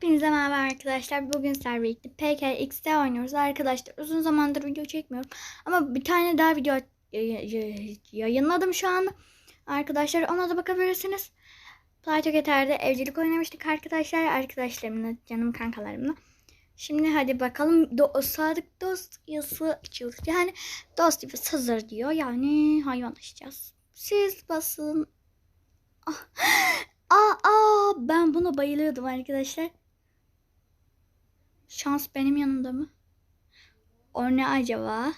Hepinize merhaba arkadaşlar. Bugün sizlerle birlikte PKX'de oynuyoruz. Arkadaşlar uzun zamandır video çekmiyorum. Ama bir tane daha video y- y- yayınladım şu anda. Arkadaşlar ona da bakabilirsiniz. Play Together'de evcilik oynamıştık arkadaşlar. Arkadaşlarımla, canım kankalarımla. Şimdi hadi bakalım. Do sadık dost yazısı açıyoruz. Yani dost gibi hazır diyor. Yani hayvanlaşacağız. Siz basın. Ah. Aa, aa, ben buna bayılıyordum arkadaşlar. Şans benim yanımda mı? O ne acaba?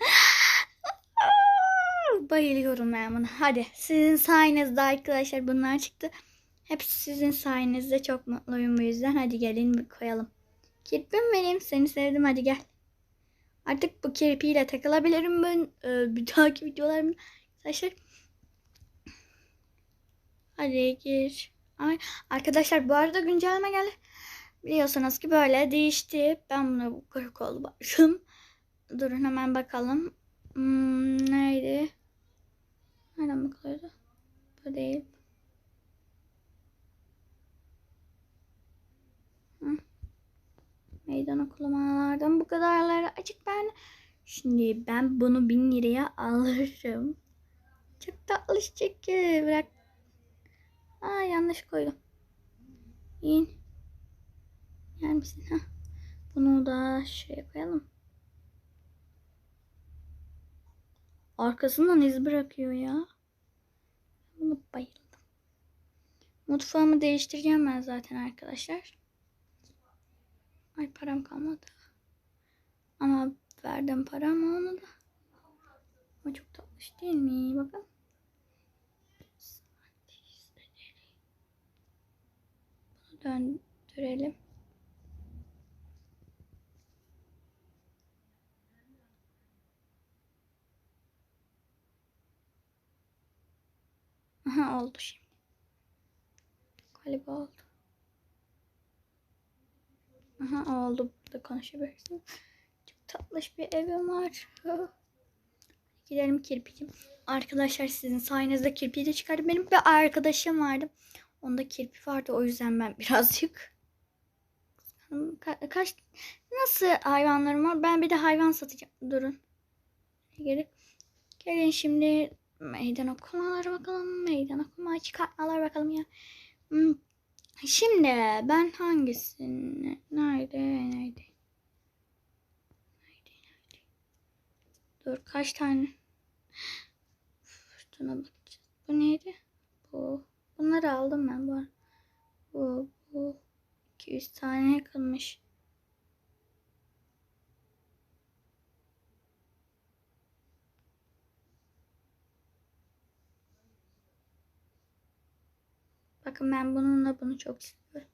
Bayılıyorum ben buna. Hadi sizin sayenizde arkadaşlar bunlar çıktı. Hepsi sizin sayenizde çok mutluyum bu yüzden. Hadi gelin koyalım. Kirpim benim. Seni sevdim hadi gel. Artık bu kirpiyle takılabilirim ben. Ee, bir dahaki videolarımda. Arkadaşlar. Hadi gir. Ay, arkadaşlar bu arada güncelleme geldi. Biliyorsunuz ki böyle değişti. Ben buna bu karakol başım. Durun hemen bakalım. Hmm, neydi? Nereden bakıyordu? Bu değil. Hı. Meydan okumalardan bu kadarları açık ben. Şimdi ben bunu bin liraya alırım. Çok tatlı çünkü. Bırak. Aa yanlış koydum. İn. Yer misin? Heh. Bunu da şuraya koyalım. Arkasından iz bırakıyor ya. Bunu bayıldım. Mutfağımı değiştireceğim ben zaten arkadaşlar. Ay param kalmadı. Ama verdim paramı onu da. Ama çok tatlış değil mi? Bakın. Bunu döndürelim. Aha oldu şimdi. Galiba oldu. Aha oldu. Burada konuşabilirsin. Çok tatlış bir evim var. Gidelim kirpicim. Arkadaşlar sizin sayenizde kirpiyi de çıkardım. Benim bir arkadaşım vardı. Onda kirpi vardı. O yüzden ben birazcık Ka- kaç nasıl hayvanlarım var? Ben bir de hayvan satacağım. Durun. Gelin. Gelin şimdi meydan okumalara bakalım. Meydan okuma çıkartmalar bakalım ya. Hmm. Şimdi ben hangisini nerede nerede? Nerede nerede? Dur kaç tane? Şuna bakacağız. Bu neydi? Bu. Bunları aldım ben bu bu bu. 200 tane kalmış Bakın ben bununla bunu çok seviyorum.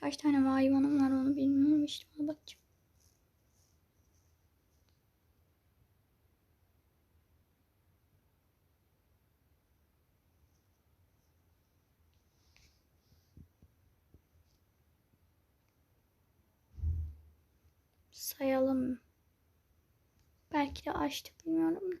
Kaç tane hayvanım var onu bilmiyorum işte ona bakacağım. Sayalım. Belki de açtık bilmiyorum.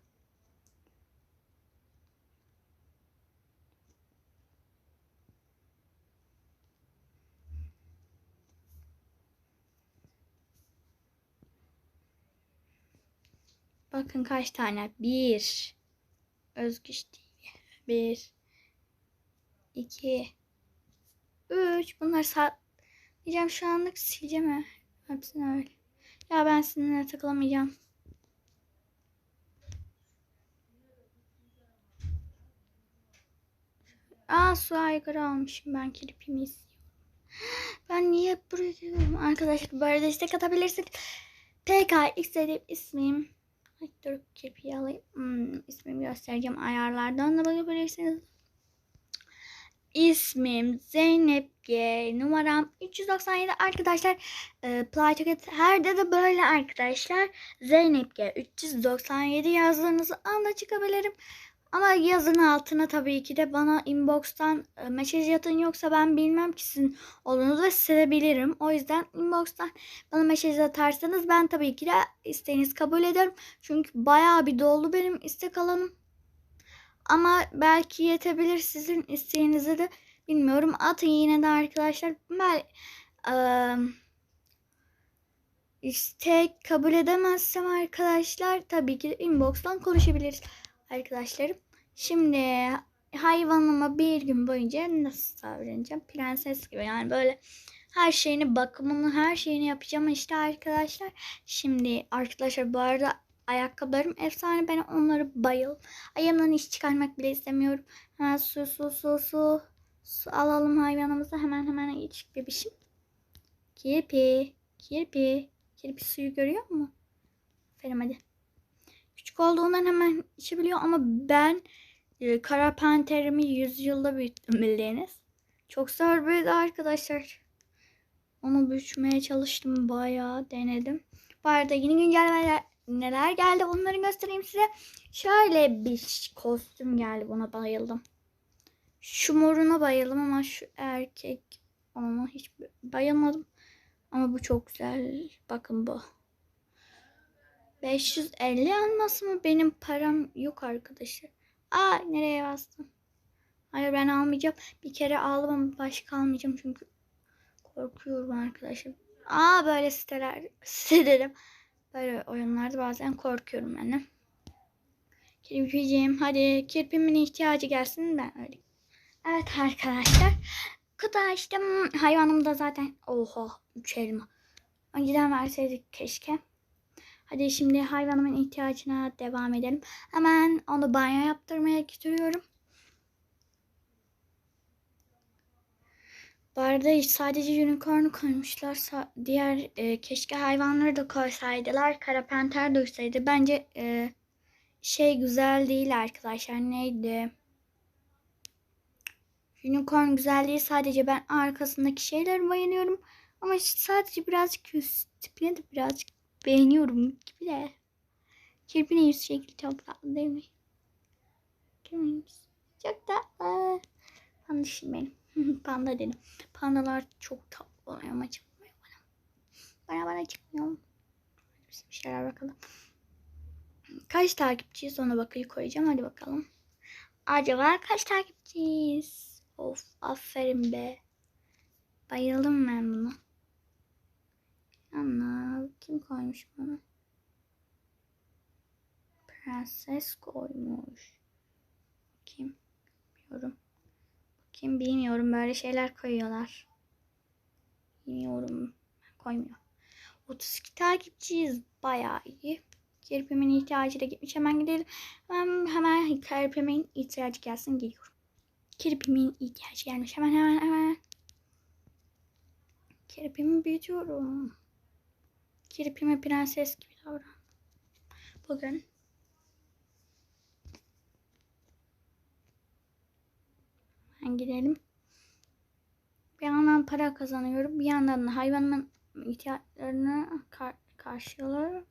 Bakın kaç tane. Bir. Özgüç TV. Bir. iki, Üç. Bunları diyeceğim şu anlık sileceğim ha. Hepsini öyle. Ya ben sizinle takılamayacağım. Aa su aygırı almışım ben kirpimi. Ben niye buraya geliyorum? Arkadaşlar bu arada istek atabilirsiniz. PKX dediğim ismim. Ay dur kirpiyi alayım. Hmm, ismimi göstereceğim ayarlardan da bakabilirsiniz. İsmim Zeynep G. Numaram 397 arkadaşlar. E, Playtoket her'de de böyle arkadaşlar. Zeynep G 397 yazdığınızı anda çıkabilirim. Ama yazın altına tabii ki de bana inbox'tan e, mesaj atın yoksa ben bilmem ki sizin olduğunuzu ve silebilirim. O yüzden inbox'tan bana mesaj atarsanız ben tabii ki de isteğinizi kabul ederim. Çünkü bayağı bir doldu benim istek alanım. Ama belki yetebilir sizin isteğinizi de bilmiyorum. Atın yine de arkadaşlar. Ben eee, istek kabul edemezsem arkadaşlar tabii ki de inbox'tan konuşabiliriz arkadaşlarım. Şimdi hayvanıma bir gün boyunca nasıl davranacağım? Prenses gibi yani böyle her şeyini bakımını her şeyini yapacağım işte arkadaşlar. Şimdi arkadaşlar bu arada ayakkabılarım efsane ben onları bayıl. Ayağımdan iş çıkarmak bile istemiyorum. Hemen su su su su. Su alalım hayvanımıza hemen hemen iç bebişim. Kirpi. Kirpi. Kirpi suyu görüyor mu? Aferin hadi. Küçük olduğundan hemen içebiliyor ama ben e, kara panterimi 100 yılda büyüttüm bildiğiniz. Çok zor büyüdü arkadaşlar. Onu büyütmeye çalıştım bayağı denedim. Bu arada yeni güncellemeler neler geldi onları göstereyim size. Şöyle bir kostüm geldi buna bayıldım. Şu moruna bayıldım ama şu erkek ona hiç bayılmadım. Ama bu çok güzel. Bakın bu. 550 elmas mı? Benim param yok arkadaşlar. Aa nereye bastım? Hayır ben almayacağım. Bir kere aldım başka almayacağım çünkü korkuyorum arkadaşlar. Aa böyle siteler sitelerim. Böyle oyunlarda bazen korkuyorum de. Kirpiciğim hadi kirpimin ihtiyacı gelsin ben öyle. Evet arkadaşlar. Kutu açtım. Hayvanım da zaten oha 3 elma. Önceden verseydik keşke. Hadi şimdi hayvanımın ihtiyacına devam edelim. Hemen onu banyo yaptırmaya götürüyorum. Bu arada sadece unicorn'u koymuşlar. Diğer e, keşke hayvanları da koysaydılar. Kara panter duysaydı. Bence e, şey güzel değil arkadaşlar. Neydi? Unicorn güzel değil. Sadece ben arkasındaki şeylere bayılıyorum. Ama sadece birazcık yüz tipine de birazcık beğeniyorum gibi de. Kirpinin yüz şekli çok tatlı değil mi? Kirpinin yüz çok tatlı. Pandişim benim. Panda dedim. Pandalar çok tatlı oluyor ama çıkmıyor bana. Bana bana çıkmıyor. Bir şeyler bakalım. Kaç takipçiyiz ona bakayım koyacağım. Hadi bakalım. Acaba kaç takipçiyiz? Of aferin be. Bayıldım ben buna. Ana kim koymuş bunu? Prenses koymuş. Kim? Bilmiyorum. Kim bilmiyorum böyle şeyler koyuyorlar. Bilmiyorum. Koymuyor. 32 takipçiyiz. Bayağı iyi. Kirpimin ihtiyacı da gitmiş. Hemen gidelim. Hemen, hemen kirpimin ihtiyacı gelsin geliyorum. Kirpimin ihtiyacı gelmiş. Hemen hemen hemen. Kirpimi büyütüyorum. Kirpime prenses gibi davran. Bugün ben gidelim. Bir yandan para kazanıyorum. Bir yandan da hayvanımın ihtiyaçlarını kar karşılıyorum.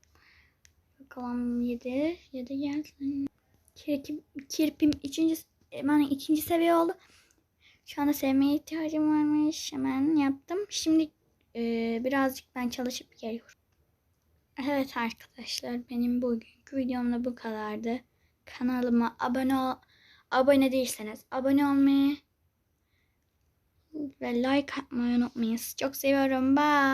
Bakalım 7. 7 gelsin. Kirpim, kirpim ikinci, yani ikinci seviye oldu. Şu anda sevmeye ihtiyacım varmış. Hemen yaptım. Şimdi e, birazcık ben çalışıp geliyorum. Evet arkadaşlar benim bugünkü videom da bu kadardı. Kanalıma abone ol abone değilseniz abone olmayı ve like atmayı unutmayın. Çok seviyorum. Bye.